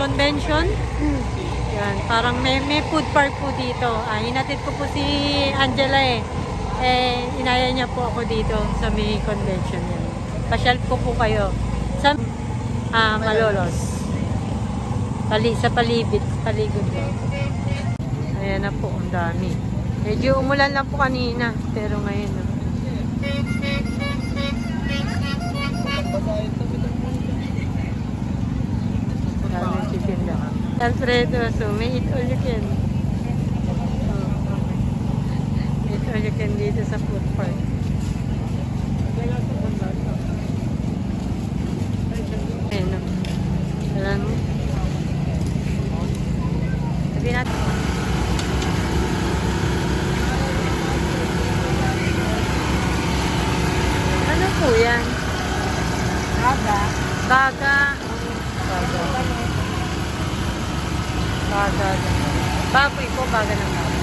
Convention. Yan, parang may, may food park po dito. Ah, hinatid ko po si Angela eh. Eh, inaya niya po ako dito sa may convention yan. Pasyal ko po kayo sa ah, Malolos. Pali, sa palibit, paligid ko. Ayan na po, ang dami. Medyo umulan lang po kanina, pero ngayon na. Alfredo, so may eat all you can. Oh, Eat all you can dito sa food park. Ayan o. Alam mo. Sabi natin. Ano po yan? Aga. Baga. Baga. Baga. Baboy po, baga ng baboy.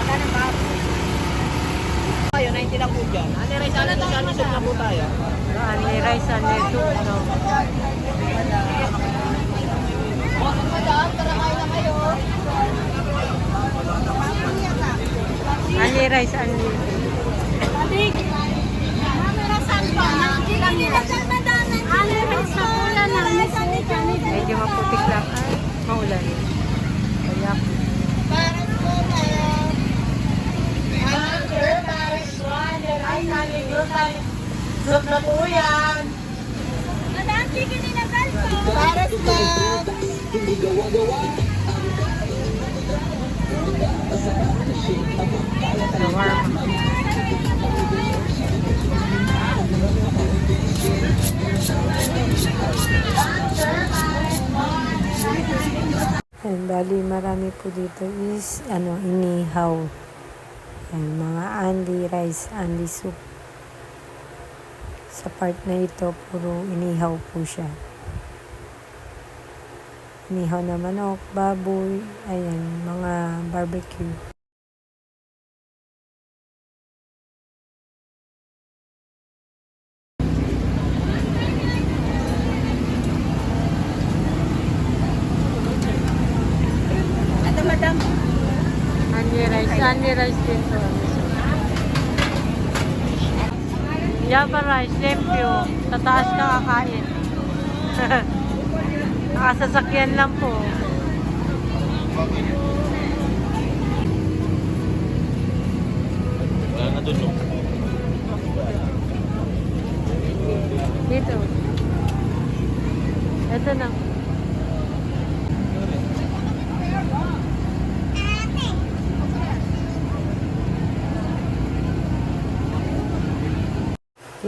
Aga ng baboy. 90 lang po dyan. Ano rin sana ito sana soup na po tayo? Ani rice, ani soup, no? Ani rice, ani Medyo maputik lang. Ay, maulan. Kaya po. Po yan. Pares ka. Shawarma. Ayan, bali marami po dito is ano, inihaw. Ayan, mga andi rice, andi soup. Sa part na ito, puro inihaw po siya. Inihaw na manok, baboy, ayan, mga barbecue. Ito, madam. Andi rice, andi rice din to. Java rice, lempyo. Tataas ka kakain. Nakasasakyan lang po. Wala na dun, no? Dito. Ito na.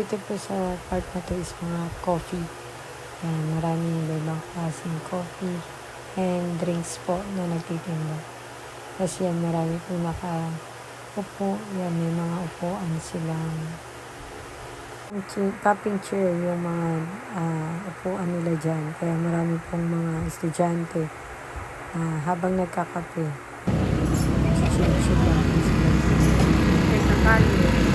Dito po sa part na to is mga coffee. Yan, maraming ibang klaseng coffee and drinks po na nagtitinda. Tapos yan, marami po naka upo. Yan, may mga upuan silang tapping chair yung mga ah, upuan nila dyan. Kaya marami pong mga estudyante ah, habang nagkakape. Chill-chill lang. Kaya sa kalye.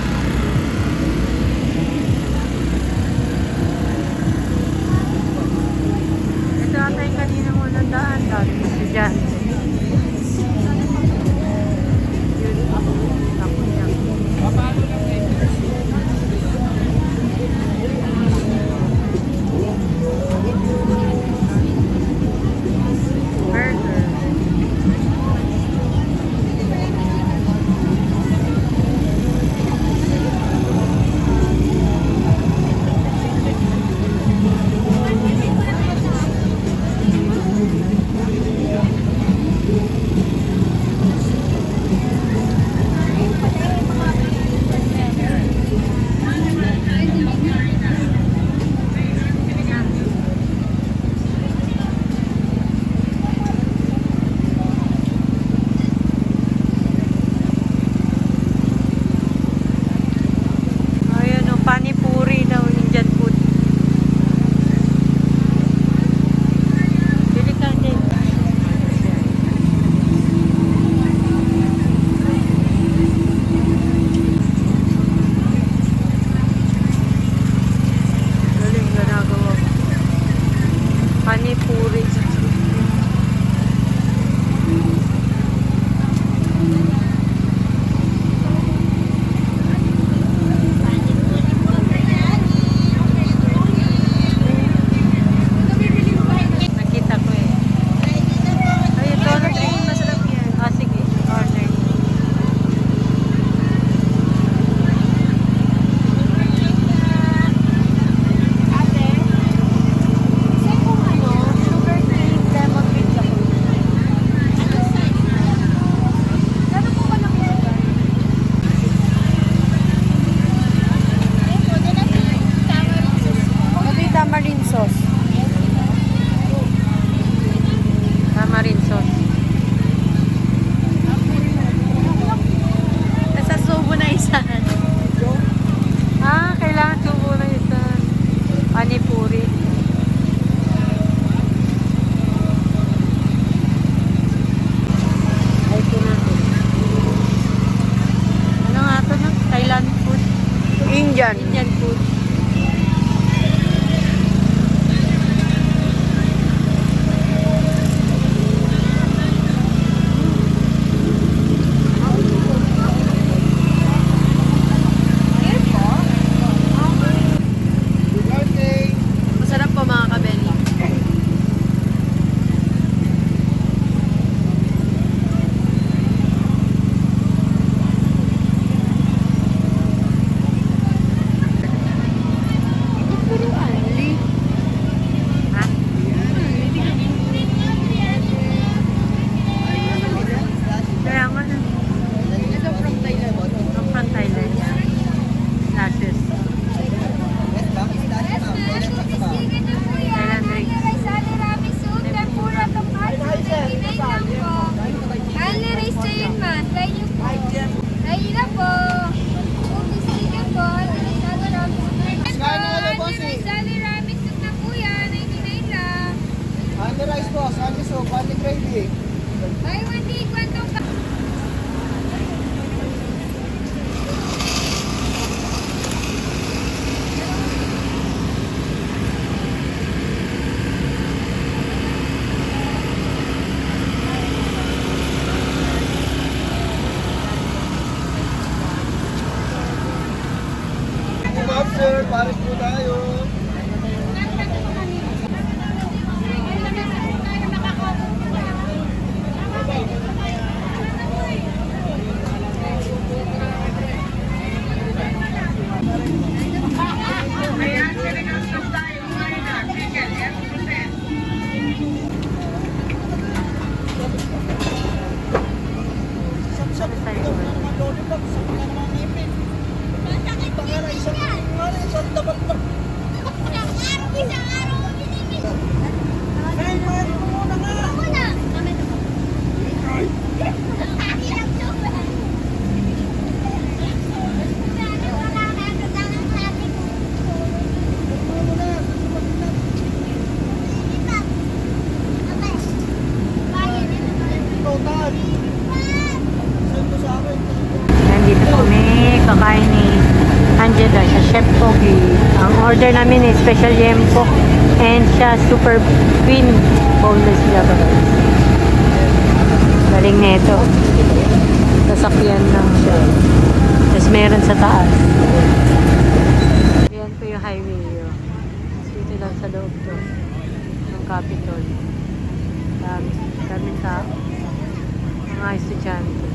Puri Ang order namin is special yempo and siya super queen boneless liver. Galing nito. Sasakyan lang siya. Tapos meron sa taas. Yan po yung highway. Oh. Dito lang sa loob to. Ng Capitol. Dami. Dami tao. Mga estudyante.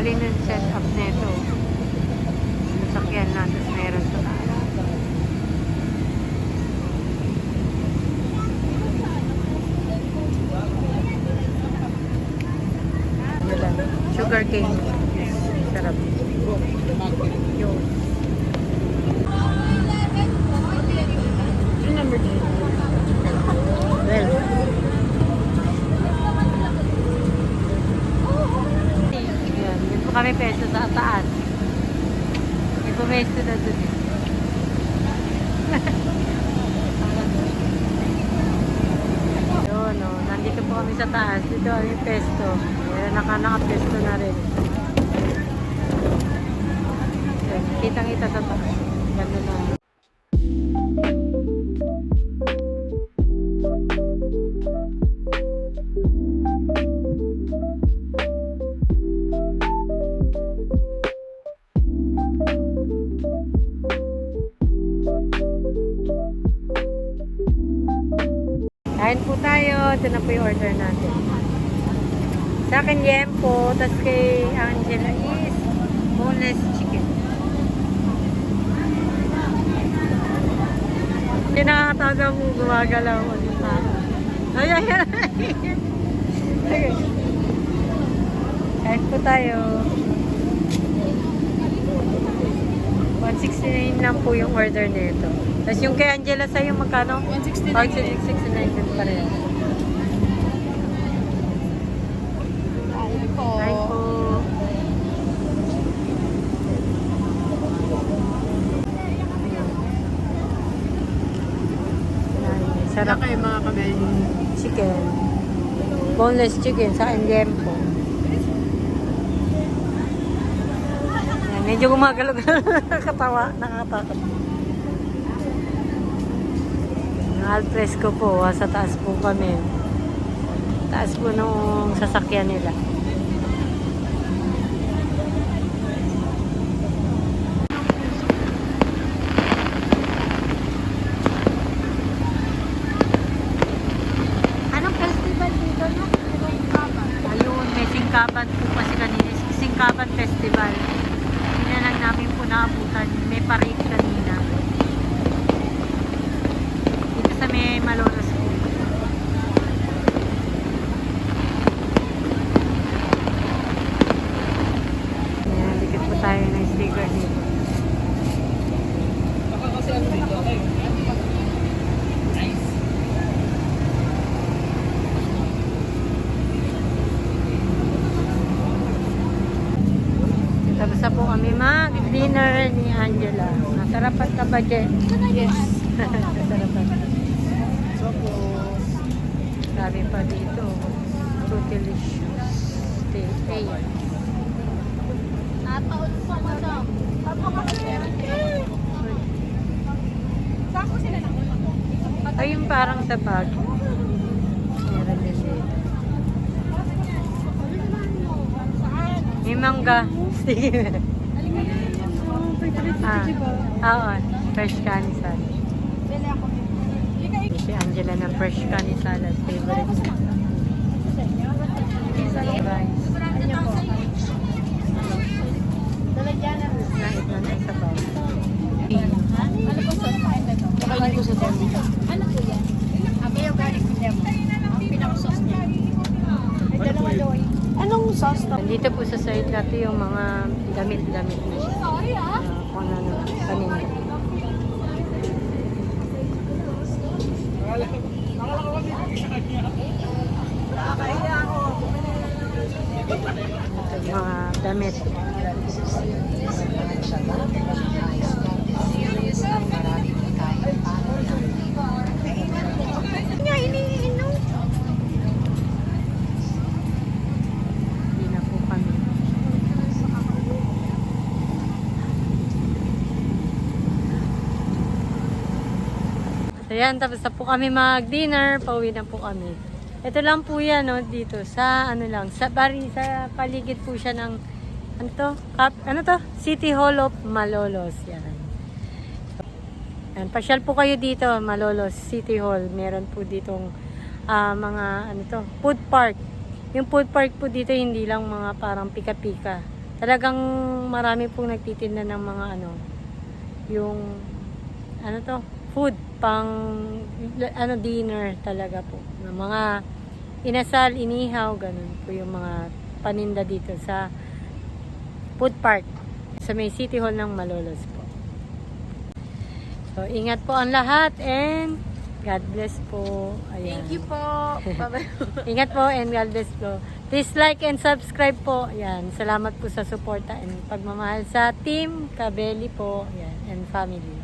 Galing ng setup nito. Nasakyan na, tapos meron sa taas. Sugar cane. Sarap. Yung. Well. Ayan, yun po kami peso sa taas. May pumesto na dun eh. Yun, no. Nandito po kami sa taas. Dito kami pesto. Ayan, naka, naka-pesto na rin. Kitang-kita sa taas. Ganda na. Ito na po yung order natin. Sa akin, yempo. Tapos kay Angela is boneless chicken. Hindi nakakataga mo gumagalaw tao. Ay, ay, ay. Sige. Kain po tayo. 169 lang po yung order nito. Tapos yung kay Angela sa'yo magkano? 169. 169 din pa rin. po. Hi po. Ayan. Sarap kayo mga kabeli. Chicken. boneless chicken sa liempo. Yan, medyo gumagalaw nakakatawa, nakakatakot. Yung alfresco po, ah, sa taas po kami. Taas po nung sasakyan nila. Anong festival dito, no? Ayun, may singkaban po kasi kanina. Singkaban Festival. Hindi lang namin po naabutan. May parade kanina. Dito sa may Malolos po. Ayan, dikit po tayo ng sticker dito. Baka kasi ano dito, okay. Nice. Tapos na po kami mag-dinner ni Angela. Nasarapan ka ba, Jen? Yes. Nasarapan ka. Tapos, Sabi pa dito, Frutilicious. Stay. Ayan. Nataon pa mo siya. Saan ko sila Ay, yung parang sa bag. Meron din dito. May mangga. Sige. ah, oo. Fresh canny salad. Si Angela ng fresh canny salad. Favorite. Rice. Na na sa sa dami. Ano po yan? Sauce na? Nandito po sa side natin yung mga damit-damit na siya. Sorry ah. Uh, kung ano na, kanina. Ito, mga damit. Nga, iniinom. Hindi na po kami. So yan, tapos na po kami mag-dinner. Pauwi na po kami. Ito lang po yan, no, dito. Sa, ano lang, sa, bari, sa paligid po siya ng, ano to? Kap, ano to? City Hall of Malolos. Yan. Yan, pasyal po kayo dito, Malolos City Hall. Meron po ditong ah, mga, ano to, food park. Yung food park po dito, hindi lang mga parang pika-pika. Talagang marami pong nagtitinda ng mga ano, yung, ano to, food, pang, ano, dinner talaga po. Ng mga inasal, inihaw, ganun po yung mga paninda dito sa food park sa may City Hall ng Malolos po. So, ingat po ang lahat and God bless po. Ayan. Thank you po. Ingat po and God bless po. Please like and subscribe po. Ayan. Salamat po sa suporta and pagmamahal sa Team Kabeli po. Ayan. And family.